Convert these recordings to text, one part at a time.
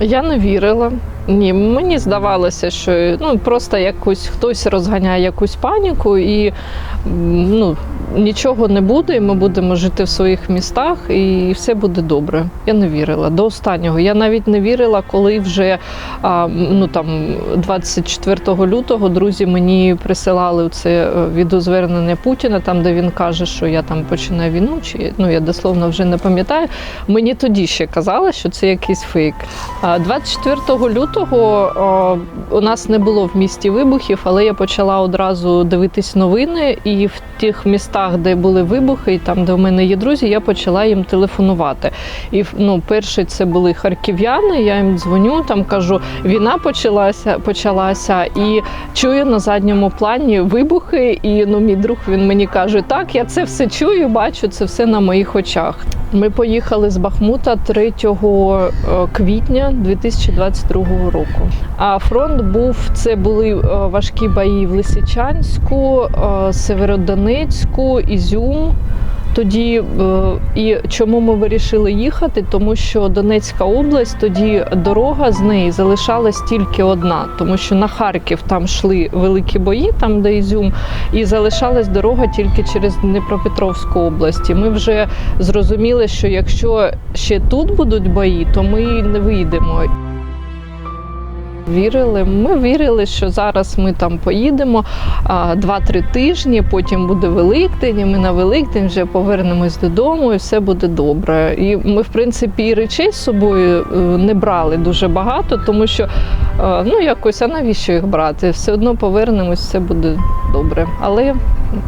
Я не вірила. Ні, мені здавалося, що ну просто якось хтось розганяє якусь паніку, і ну нічого не буде. і Ми будемо жити в своїх містах, і все буде добре. Я не вірила до останнього. Я навіть не вірила, коли вже а, ну там 24 лютого друзі мені присилали це е, відеозвернення Путіна, там де він каже, що я там починаю війну, чи ну я дословно вже не пам'ятаю. Мені тоді ще казали, що це якийсь фейк. А 24 лютого о, у нас не було в місті вибухів, але я почала одразу дивитись новини, і в тих містах, де були вибухи, і там, де в мене є друзі, я почала їм телефонувати. І ну, перші це були харків'яни. Я їм дзвоню, там кажу, війна почалася, почалася, і чую на задньому плані вибухи. І ну, мій друг він мені каже: Так, я це все чую, бачу це все на моїх очах. Ми поїхали з Бахмута 3 е, квітня 2022 року. А фронт був це були е, важкі бої в Лисичанську, е, Северодонецьку, Ізюм. Тоді е, і чому ми вирішили їхати? Тому що Донецька область тоді дорога з неї залишалась тільки одна, тому що на Харків там йшли великі бої, там де Ізюм, і залишалась дорога тільки через Дніпропетровську область. І ми вже зрозуміли, що якщо ще тут будуть бої, то ми не вийдемо. Вірили, ми вірили, що зараз ми там поїдемо 2-3 тижні, потім буде Великдень, і ми на Великдень вже повернемось додому, і все буде добре. І ми, в принципі, і речей з собою е, не брали дуже багато, тому що е, ну якось, а навіщо їх брати? Все одно повернемось, все буде добре. Але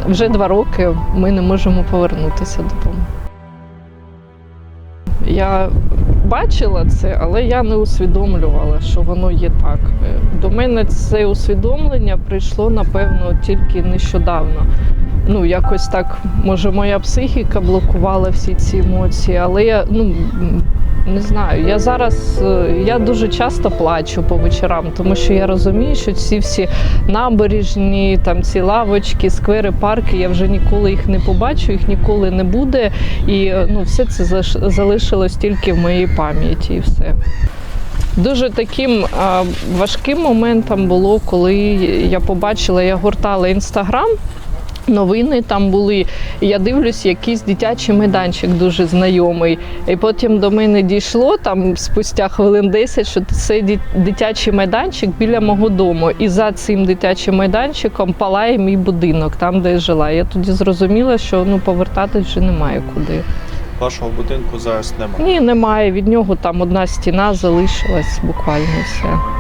вже два роки ми не можемо повернутися додому. Я бачила це, але я не усвідомлювала, що воно є так. Е, До мене це усвідомлення прийшло, напевно, тільки нещодавно. Ну, якось так, може, моя психіка блокувала всі ці емоції, але я ну не знаю. Я зараз е, я дуже часто плачу по вечорам, тому що я розумію, що ці всі набережні, там ці лавочки, сквери, парки, я вже ніколи їх не побачу, їх ніколи не буде. І е, ну, все це залишилось тільки в моїй пам'яті, і все. Дуже таким важким моментом було, коли я побачила, я гортала інстаграм. Новини там були. Я дивлюсь, якийсь дитячий майданчик дуже знайомий. І потім до мене дійшло там спустя хвилин 10, що це дитячий майданчик біля мого дому. І за цим дитячим майданчиком палає мій будинок, там де я жила. Я тоді зрозуміла, що ну повертатись вже немає куди. Вашого будинку зараз немає. Ні, немає. Від нього там одна стіна залишилась буквально все.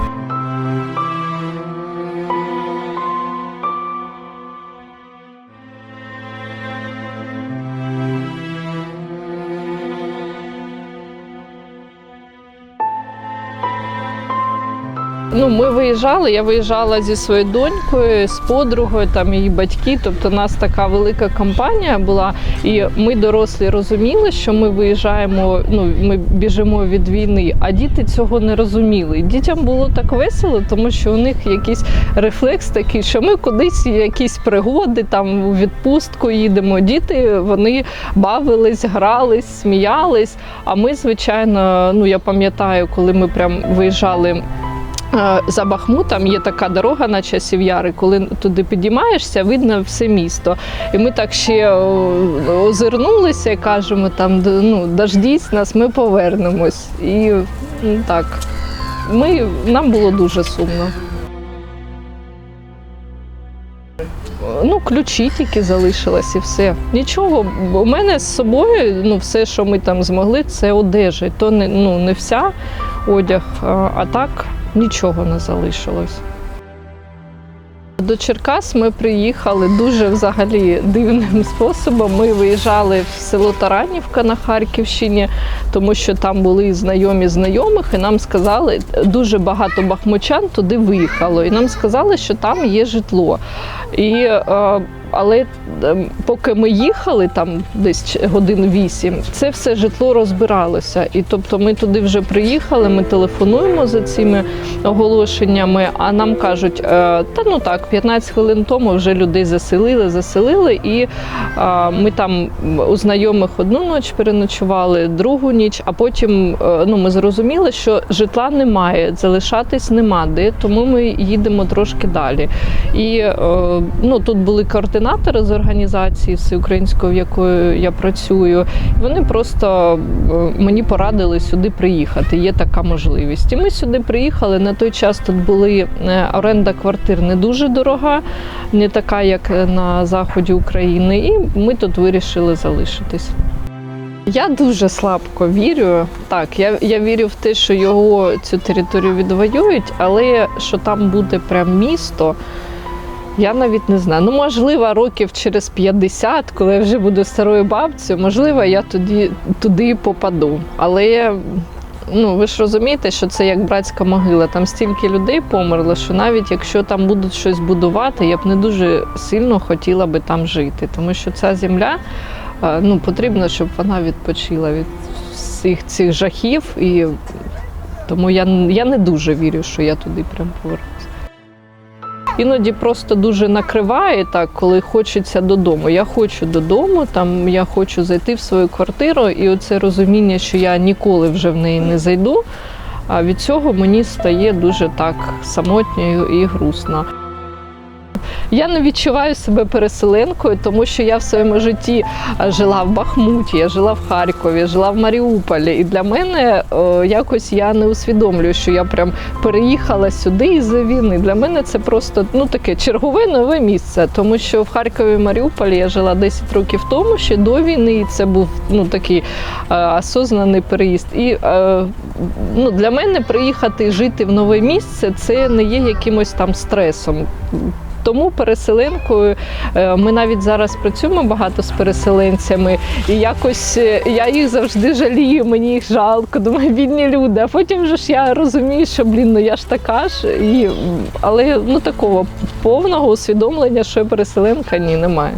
Ну, ми виїжджали. Я виїжджала зі своєю донькою, з подругою, там її батьки. Тобто, у нас така велика компанія була, і ми дорослі розуміли, що ми виїжджаємо. Ну ми біжимо від війни, а діти цього не розуміли. Дітям було так весело, тому що у них якийсь рефлекс такий, що ми кудись якісь пригоди, там у відпустку їдемо. Діти вони бавились, грались, сміялись. А ми, звичайно, ну я пам'ятаю, коли ми прям виїжджали. За Бахмутом є така дорога на часів яри, коли туди підіймаєшся, видно все місто. І ми так ще озирнулися і кажемо, там ну, дождіть нас, ми повернемось. І ну, так, ми, нам було дуже сумно. Ну, ключі тільки залишилось і все. Нічого. У мене з собою ну, все, що ми там змогли, це одежа. То не, ну, не вся одяг, а так нічого не залишилось. До Черкас ми приїхали дуже взагалі дивним способом. Ми виїжджали в село Таранівка на Харківщині, тому що там були знайомі знайомих, і нам сказали, дуже багато бахмучан туди виїхало. І нам сказали, що там є житло. І е, Але ем, поки ми їхали там десь годин вісім, це все житло розбиралося. І тобто ми туди вже приїхали, ми телефонуємо за цими оголошеннями, а нам кажуть, е, та ну так, 15 хвилин тому вже людей заселили, заселили, і е, ми там у знайомих одну ніч переночували, другу ніч, а потім е, ну, ми зрозуміли, що житла немає, залишатись нема де, тому ми їдемо трошки далі. І ну, тут були координатори з організації всеукраїнської, в якої я працюю. Вони просто е, мені порадили сюди приїхати. Є така можливість. І ми сюди приїхали. На той час тут були е, оренда квартир не дуже дорога, не така, як на заході України. І ми тут вирішили залишитись. Я дуже слабко вірю. Так, я, я вірю в те, що його цю територію відвоюють, але що там буде прям місто. Я навіть не знаю. Ну, можливо, років через 50, коли я вже буду старою бабцею, можливо, я тоді туди попаду. Але ну, ви ж розумієте, що це як братська могила. Там стільки людей померло, що навіть якщо там будуть щось будувати, я б не дуже сильно хотіла би там жити. Тому що ця земля е, ну, потрібно, щоб вона відпочила від всіх цих жахів. І тому я, я не дуже вірю, що я туди прям повернусь. Іноді просто дуже накриває так, коли хочеться додому. Я хочу додому, там я хочу зайти в свою квартиру, і оце розуміння, що я ніколи вже в неї не зайду. А від цього мені стає дуже так самотньо і грустно. Я не відчуваю себе переселенкою, тому що я в своєму житті е, жила в Бахмуті, я жила в Харкові, жила в Маріуполі. І для мене е, якось я не усвідомлюю, що я прям переїхала сюди із-за війни. Для мене це просто ну таке чергове нове місце, тому що в Харкові і Маріуполі я жила 10 років тому, ще до війни, і це був ну такий е, осознаний переїзд. І е, ну, для мене приїхати жити в нове місце це не є якимось там стресом. Тому переселенкою е, ми навіть зараз працюємо багато з переселенцями, і якось е, я їх завжди жалію, мені їх жалко, думаю, бідні люди. А потім вже ж я розумію, що блін, ну я ж така ж, і, але ну такого повного усвідомлення, що я переселенка, ні, немає.